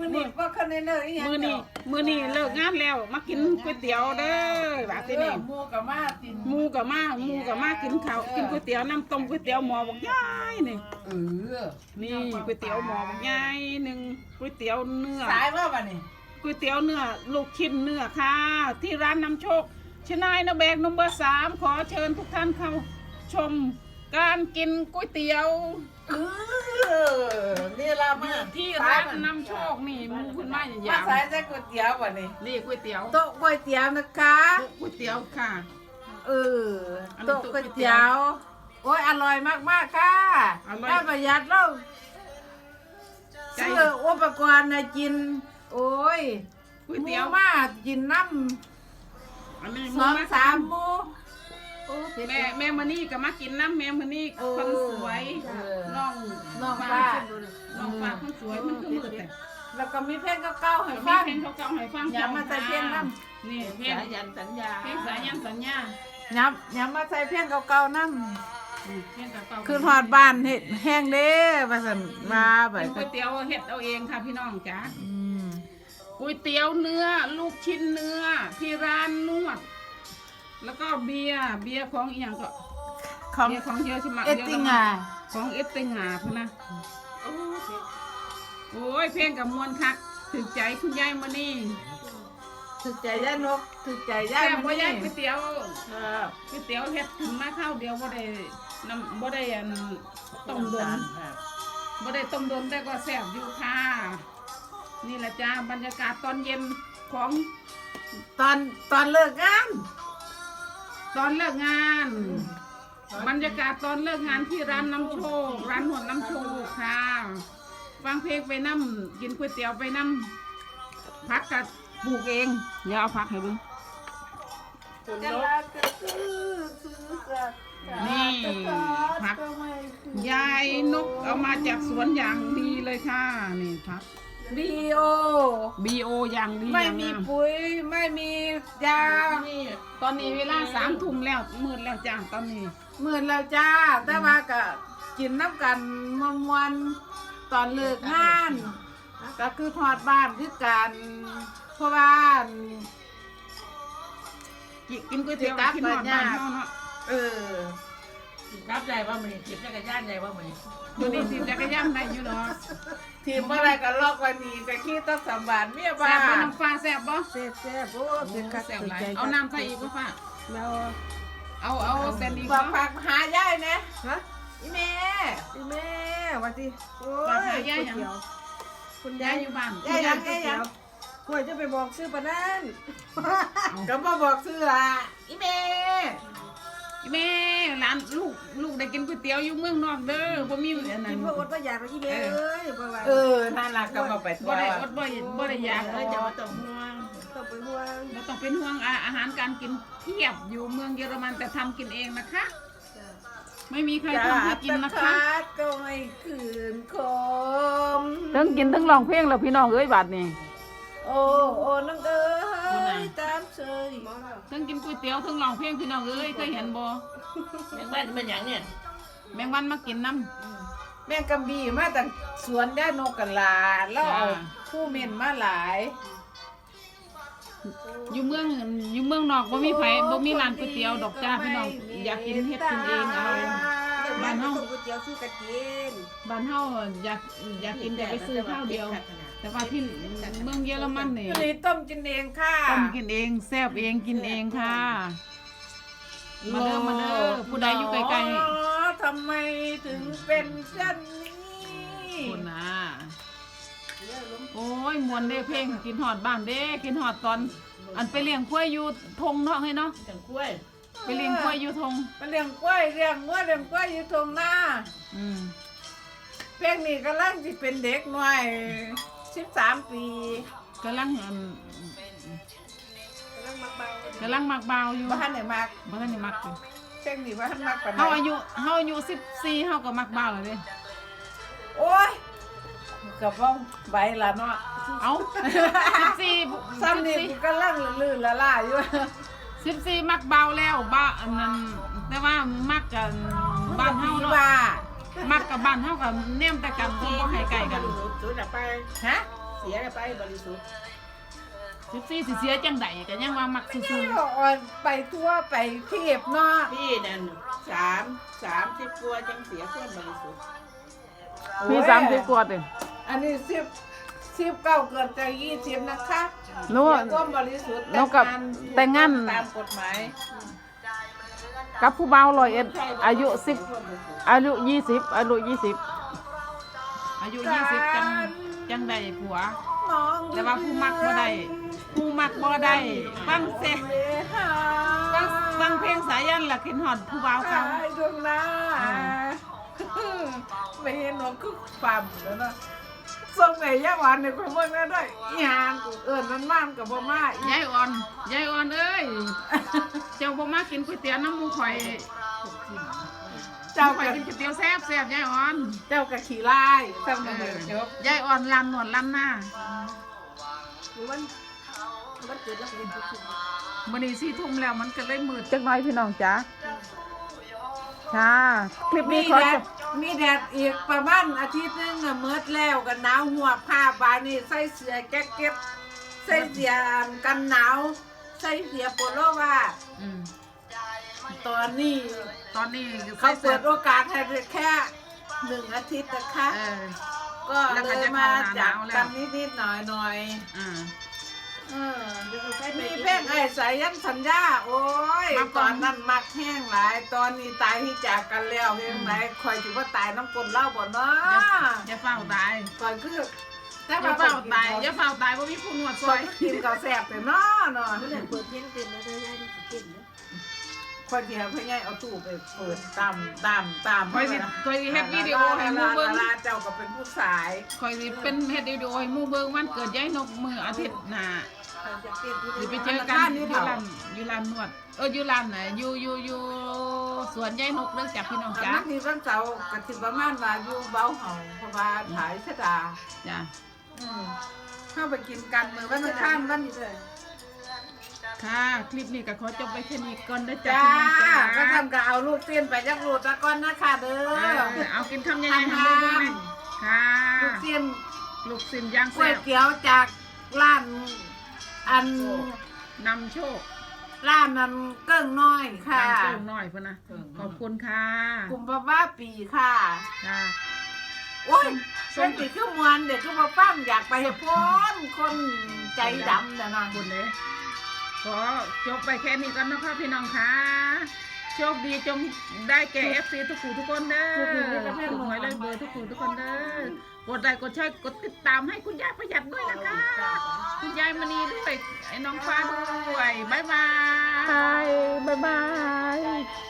มื้อนี้บ่คันได้เลยอีหยังมือนี้มือนี้เลิกงานแล้วมากินก๋วยเตี๋ยวเด้อบาดเอนี้อนี่หมูกับมาตินหมูกับมาหมูกับมากินข้าวกินก๋วยเตี๋ยวน้ำต้มก๋วยเตี๋ยวหม้อบักใหญ่นี่ เออนี่ก๋วยเตี๋ยวหม้อบักใหญ่หนึ่งก๋วยเตี๋ยวเนื้อ สายว่าบัดนี้ก๋วยเตี๋ยวเนื้อลูกชิ้นเนื้อค่ะ ที่ร้านน้ำโชคชนายนาแบกนมเบอร์สามขอเชิญทุกท่านเข้าชม การกินก๋วยเตี๋ยวเออนี่ล่ะมาที่ร้านน้ำโชคนี่หมูคุณมาอย่ามาอย่าสายใส่ก๋วยเตี๋ยวบัดนี้นี่ก๋วยเตี๋ยวโต๊ะก๋วยเตี๋ยวนะคะก๋วยเตี๋ยวค่ะเอออันนี้โต๊ะก๋วยเตี๋ยว โอ้ยอร่อยมากๆค่ะอร่อยถ้าประหยัดแล้วใจซื้ออุปกรณ์นะกิน โอ้ยก๋วยเตี๋ยวหมูมากินน้อันนี้ำหสมูองมาสามหมูโอ้เผ็ดแม่แม่มานี่ก็มากินน้ำแม่มานี่เออคนสวยเออน้องน้องป้าน้องฟ้าคนสวยมันคือมืดแต่แล้วก็มีเพลงเก่าๆให้มีฟังเพลงเขาเก่าให้ฟังอย่ามาใส่เพลงนนี่เพลงสายันสัญญาเพลงสายันสัญญาย้ำย้ำมาใส่เพลงเก่าๆนั่อืมเพลงเก่าๆคือทอดบ้านเฮ็ดแห้งเด้ว่าซั่นมาแบเป็นบก๋วยเตี๋ยวเฮ็ดเอาเองค่ะพี่น้องจ๋าอืมก๋วยเตี๋ยวเนื้อ ลูกชิ้นเนื้อที่ร้านนวด แล้วก็เบียร์เบียร์ของอีหยังก็ของเบียร์ของเยอะใช่ไหมเอติงาของเอติงาพุ่นนะโอ้ยเพลงกับมวลคักถึงใจคุณยายมานี่ถึกใจย่านกถึกใจย่าแซ่นบบ่ยายก๋วยนี่เตี๋ยวครับก๋วยเตี๋ยวเฮ็ดถึงมาข้าวเดียวบ่ได้น้ำบ่ได้อันต้มโดนบ่ได้ต้มโดนแต่ก็แซ่บอยู่ค่ะ นี่แหละจ้าบรรยากาศตอนเย็นของตอนตอนเลิกงาน ตอนเลิกงาน บรรยากาศตอนเลิกงานที่ร้านน้ำโชค ร้านหวนน้ำโชคค่ะ ฟังเพลงไปน้ำกินก๋วยเตี๋ยวไปน้ำพักกับปลูกเอง เดี๋ยวเอาพักให้เบิ่งจะลาจะซื้อซื้อสักนี่พักยายนกเอามาจากสวนอย่างดีเลยค่ะ นี่พัก บีโอ บีโออย่างดีไม่อย่างมีงามปุ๋ยไม่มียาตอนนี้เวลาสามทุ่มแล้วมืดแล้วจ้าตอนนี้ หมื่นแล้วจ้า แต่ว่าก็กินน้ำกันมวนมวนๆตอนเลิกงาน ก็คือทอดบ้านคือกันเพราะว่า กิกินก๋วยเตี๋ยวสิกลับกินหอดก่อนบ้านย่าเฮาเนาะเออ รับใจว่ามันจิบจักรยานใจว่ามันตัวนี้สิจักรยานได้อยู่เนาะทีมอะไรก็ลอกวันนี้ก็ขี้ต้องสมบานเมียบ้าแซ่บบ่นน้ำฟ้าแซ่บบ่เซ่บเซ่บโอ้เป็นกระแซ่บตุ้นหลายใจเอาน้ำใส่อีกบ่ฟ้าแล้วเอาเอาเส้นอีกฝากเนาะฝากหายายนะฮะอีแม่อีแม่วันที่โอ้ฝากยหายายหยังคุณยายายยอยู่บ้านยายยังยายยังกล้วยจะไปบอกซื้อปะนั่นก็มาบอกซื้อละอีแม่ แม่ร้านลูกลูกได้กินก๋วยเตี๋ยวอยู่เมืองนอกเด้อบ่มีอันนั้กินนพวกอดว่าอยากไปอีเมลเอ้ยบ่ว่าเออนั่นล่ะก็มาไปทัวบ่ได้ร์อดบ่บ่ได้อยากเอเลอยจะจะมาต้องห่วงต้องไปห่วงบ่ต้องเป็นห่วงอาอาหารการกินเพียบอยู่เมืองเยอรมันแต่ทำกินเองนะคะ ไม่มีใครจ้าทำให้กินนะคะตก็ไม่คืนคมทั้งกินทั้งร้องเพลงแล้วพี่น้องเอ้ยบาดนี้โอ้โอ้น้องเอ้ยตามเชยหม อแล้วทั้งกินก๋วยเตี๋ยวทั้งร้องเพลงพี่น้องเอ้ยเคยเห็นบ่แม่งบ้านเป็นอย่างเนี่ยแมงวันมากินน้ำ แม่งกำบีมาจากสวนย่านกกันลาแล้วเอาจ้าผู้เม่นมาหลายอยู่เมืองอยู่เมืองนอกบ่มีไผบ่มีร้านก๋วยเตี๋ยวดอกจ้าพี่น้องอยากกินเฮ็ดกินเองเอาบ้านเฮาก๋วยเตี๋ยวสู้กันกินบ้านเฮาอยากอยากกินแต่ไปซื้อข้าวเดียว แต่ว่าที่เมืองเยอรมันนี่นี่ต้มกินเองค่ะต้มกินเองแซ่บเองกินเองค่ะ มาเด้อมาเด้อผู้ใดอยู่ไกลๆทำไมถึงเป็นเช่นนี้ๆคุณนะโอ้ยมวนเด้เพลงกินฮอดบ้านเด้กินฮอดตอน อันไปเลี้ยงกล้วยอยู่ทงเนาะให้เนาะจังกล้วยไปเลี้ยงกล้วยอยู่ทงมาเลี้ยงกล้วยเลี้ยงงัวเลี้ยงกล้วยอยู่ตรงหน้าอืมเพลงนี้กำลังจะเป็นเด็กหน่อย สิบสามปีกำลังอันกำลังมักเบากำลังมักเบาอยู่บ้านไหนมากบ่ทันได้มักอยู่เพลงนี้บ้านมากกว่าเฮาอายุเฮาอายุ14เฮาก็มักเบาแล้วเด้โอ้ยกับว่าใบละเนาะเอ้า14ซ้ำนี่กูกำลังลื่นละล่าอยู่14มักเบาแล้วบ้าอันนั้นแต่ว่ามักกันบ้านเฮาเนาะ ว่า มักกับบ้านเฮากับแนมแต่กันก็บ่ให้ไกลกันสูดไปฮะเสียไปบริสุทธิ์สิบสี่สิเสียจังใดก็ยังว่ามักซื่ออ่อนไปทั่วไปเทียบเนาะพี่นั่นสามสามสิบกว่าจังเสียคนบริสุทธิ์มีสามสิบกว่าเต็มอันนี้สิบสิบเก้าเกินจะยี่สิบนะคะหนูว่าเสียความบริสุทธิ์หนูกับแต่งงานตามกฎหมาย กับผู้เบาวร้อยเอ็ดอายุสิบอายุยี่สิบอายุยี่สิบอายุยี่สิบจังจังใดผัวน้องแต่ว่าผู้มักบ่ได้ผู้มักบ่ได้ฟังเสียงฟังฟังเพลงสายันล่ะคิดฮอดผู้เบาวกาเก่ายดวงหน้าไม่เห็นหนูคือปั๊มแล้วนะ ส่งไหนยาหวานในความเมื่อนั้นได้อีหานกูเอิญมันมากกับบ่มาอียายอ่อนยายอ่อนเอ้ยเจ้าบ่มากินก๋วยเตี๋ยวน้ำหมูข่อยเจ้าข่อยกับกินก๋วยเตี๋ยวแซ่บแซ่บยายอ่อนเจ้ากับขี่ไล่ทำเอมาเหมือนจบอยายอ่อนลำหนวดลำหน้าหรือวันวันเกิดแล้วเป็นทุกทีมื้อนี้สี่ทุ่มแล้วมันก็เลยมืดจักหน่อยพี่น้องจ๋าค่ะคลิปมีนี้ขอแดจดบ มีแดดอีกประมาณอาทิตย์หนึงอะเมืดแล้วกันหนาวหัวผ้าบานนี่ใส่เสื้อแก๊กเก็บใส่เสื้อกันหนาว ใส่เสื้อโปโลว่า อืมตอนนี้ตอนนี้เขาเปิดโอกาสให้แค่หนึ่งอาทิตย์นะคะ เออ ก็แล้วก็เลยจะมาเข้าหน้าจับหนาวแล้วกันนิดๆหน่อยอ่า ๆเออมีเพลงไอ้สายันสัญญา โอ้ย มาก่ตออน นนั้นมักแห้งหลาย ตอนนี้ตายที่จากกันแล้วเพลงไหนคอยถือว่าตายน้ำกลเล่าบ่เนาะอย่าเฝ้าตายก่อนคืออย่าเฝ้าตายอย่าเฝ้าตายบ่มีผู้นวดซก่ออนยกินข้าวแซ่บแต่เนาะเนาะเมื่อไหร่เปิดเพลงเต็มแล้วได้ได้เต็มแล้วคอยเดียวเพื่อนไงเอาตู้ไปเปิดตามตามตามคอยสิคอยสิเฮ็ดวิดีโอให้หมู่เบิ่งลาเจ้าก็เป็นผู้สาย คอยสิเป็นเฮ็ดวิดีโอให้หมู่เบิ่งวันเกิดยายนกมื้ออาทิตย์หน้าจะเต้นที่ สิไปได้เจอกันอยู่ร้านอยู่ร้านนวด เอออยู่ร้านไหนอยู่อยู่อยู่สวนยายนกเด้อจ้ะพี่น้องอันจ้านั้นมีวันเสาร์กติประมาณว่าอยู่เบาเห่าเพราะว่าถ่ายชะดาจ้ะอืมเข้าไปกินกันมือวันอังข้ามวันเลยค่ะ คลิปนี้ก็ขอจบไปแค่นี้ก่อนเด้อจ้ะจ้าพี่น้องก็จ้าทำกับเอาลูกเตียนไปยักรูดตะก้อนนะคะเด้เอออเอากินคำใหญ่ๆให้หมู่เบิ่งหน่อยค่ะลูกเตียนลูกสินย่างก๋วแซ่ยบเตี๋ยวจากร้าน อันนำโชคร้านนั้นเกิ้งน้อยค่ะ นำโชคหน่อยพุ่นนะขอบคุณค่ะกลุ่มป้าบ้าปีค่ะค่ะโอ้ยส่วนติคือมวนเด็กคือมาฟังอยากไปพ้นคนใจดำนะนะบุญเลยขอจบไปแค่นี้ก่อนนะคะพี่น้องค่ะโชคดีจงได้แก่เอฟซีทุกผู้ทุกคนเด้อถูกหวยเลยเบอร์ทุกผู้ทุกคนเด้อกดไลค์กดแชร์กดติดตามให้คุณยายประหยัดด้วยนะคะ คุณยายมณีด้วยไอ้น้องฟ้าด้วยบายบาย บ๊ายบาย